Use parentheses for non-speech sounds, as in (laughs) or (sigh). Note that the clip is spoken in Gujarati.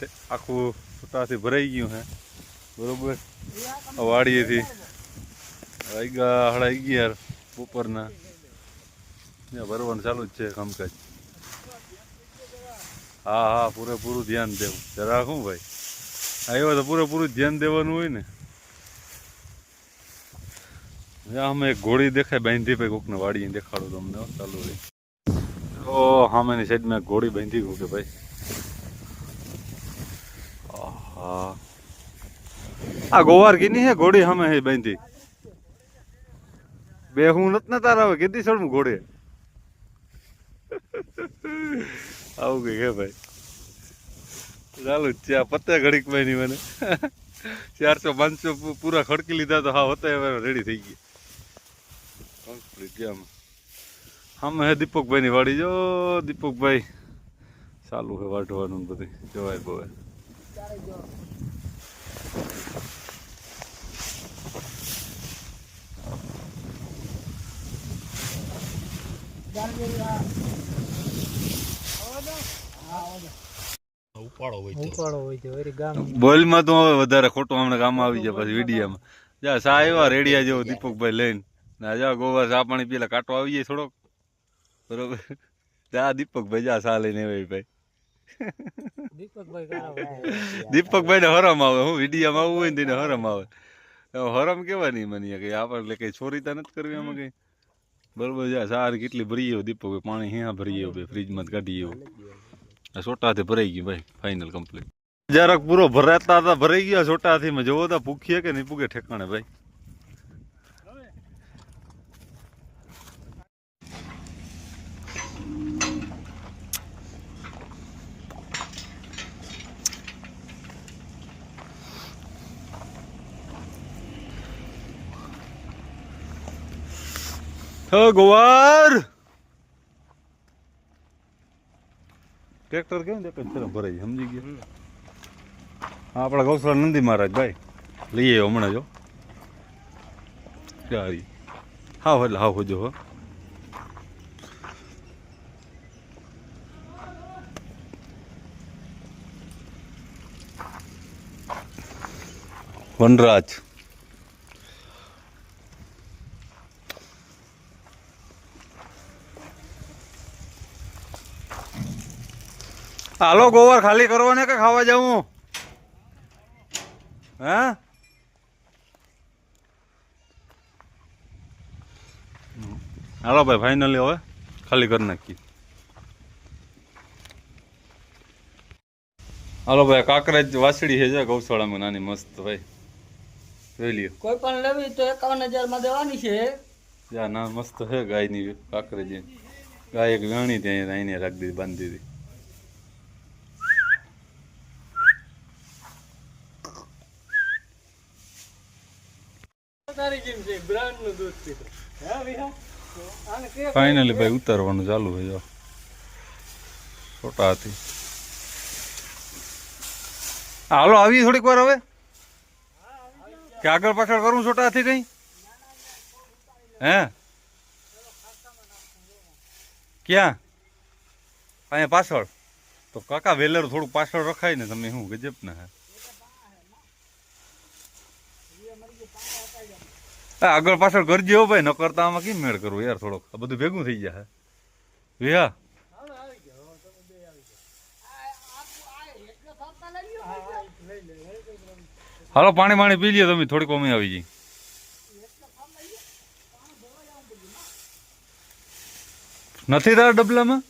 તે- આખું સત્તાથી ભરાઈ ગયું હે. બરોબર? વાડીએથી વાગ્યા ગયા અગિયાર બપોરના. ત્યાં ભરવાનું ચાલુ જ છે કામકાજ. હા હા, પૂરેપૂરું ધ્યાન દેવું. જરા શું ભાઈ? આવ્યો તો પૂરેપૂરું ધ્યાન દેવાનું હોય ને. અમે એક ઘોડી દેખાય બાંધી ભાઈ, કોકને વાડીને દેખાડો તમને ચાલુ રહી ઓ સામેની સાઈડમાં એક ઘોડી બાંધી ગયું કે ભાઈ. આહા આ ગોવાર કીની હે ઘોડી હમે હે બાંધી. બે હું નત ને તારા હવે કીધી સડું ઘોડે. આવું કઈ હે ભાઈ. ચાલુ જ પતે ઘડીકની મને. ચારસો, પાંચસો પૂરા ખડકી લીધા તો હા, હોતા હવે રેડી થઈ ગઈ ગયા. આમાં હે દીપકભાઈ ની વાડી. જો દીપકભાઈ, ચાલુ હે વાઢવાનું બધું જોવાય બોવાય. બોલમાં તો હવે વધારે ખોટું હમણાં કામ આવી જાય પછી વિડીયામાં. જા સા આવ્યા રેડિયા જેવો દીપકભાઈ લઈને. ના જા ગોવા સા પાણી પેલા કાંટો આવી જાય થોડોક. બરોબર. જા દીપકભાઈ જા સા લઈને ભાઈ. દીપકભાઈ (laughs) ને હરમ આવે. હું વિડીયામાં આવવું હોય ને તેને હરમ આવે. હરમ કેવા નહીં મને કે આપણે કઈ છોરી તો નથી કરવી આમાં કઈ? બરોબર જા સાર કેટલી ભરી ગયો દીપકભાઈ. પાણી હિયા ભરી ગયો ભાઈ ફ્રીજમાં કાઢી ગયો. સોટાથી ભરાઈ ગયું ભાઈ. ફાઇનલ કમ્પ્લીટ જરાક પૂરો ભરાતા હતા ભરાઈ ગયા સોટાથી મેં જોવો તો ભૂખીએ કે નહીં પૂગે ઠેકાણે ભાઈ? ગોવાર! ટ્રેક્ટર કેમ દેખાય? છે ભરાઈ સમજી ગયો. હા, આપણા ગૌસલા નંદી મહારાજ, ભાઈ. લઈએ હમણાં જો. સારી હાવ એટલે હાવ હોજો હો. વનરાજ. હાલો ગોવર ખાલી કરવો ને કે ખાવા જાવું? હે? હાલો ભાઈ ફાઇનલી હવે ખાલી કરી નાખી હાલો ભાઈ કાંકરેજ વાસળી છે જો ગૌશાળામાં નાની મસ્ત ભાઈ. જોઈ લ્યો. કોઈ પણ લેવી તો એકાવન હજારમાં દેવાની છે. ના મસ્ત છે ગાયની કાંકરેજ. ગાય એક વેણી ત્યાં આઈને રાખી દીધી બાંધી દીધી તારી જેમ છે બ્રાન્ડનું દૂધ પીતો હા વિહા આને કે ફાઇનલી ભાઈ? ઉતારવાનું ચાલુ છે જો છોટા હતી હાલો આવી થોડીક વાર હવે? કે આગળ પાછળ કરું છોટા હાથી કઈ? હે? ક્યાં? અહીંયા પાછળ? તો કાકા વેલર થોડું પાછળ રખાય ને, તમે શું ગજબ ના હે? આગળ પાછળ કરજો ભાઈ ન કરતા આમાં કેમ મેળ કરવું યાર થોડોક? આ બધું ભેગું થઈ જાય વિહા હાલો, પાણી પાણી પી લ્યો તમે, થોડીક અમે આવી જઈ નથી તારા ડબલામાં?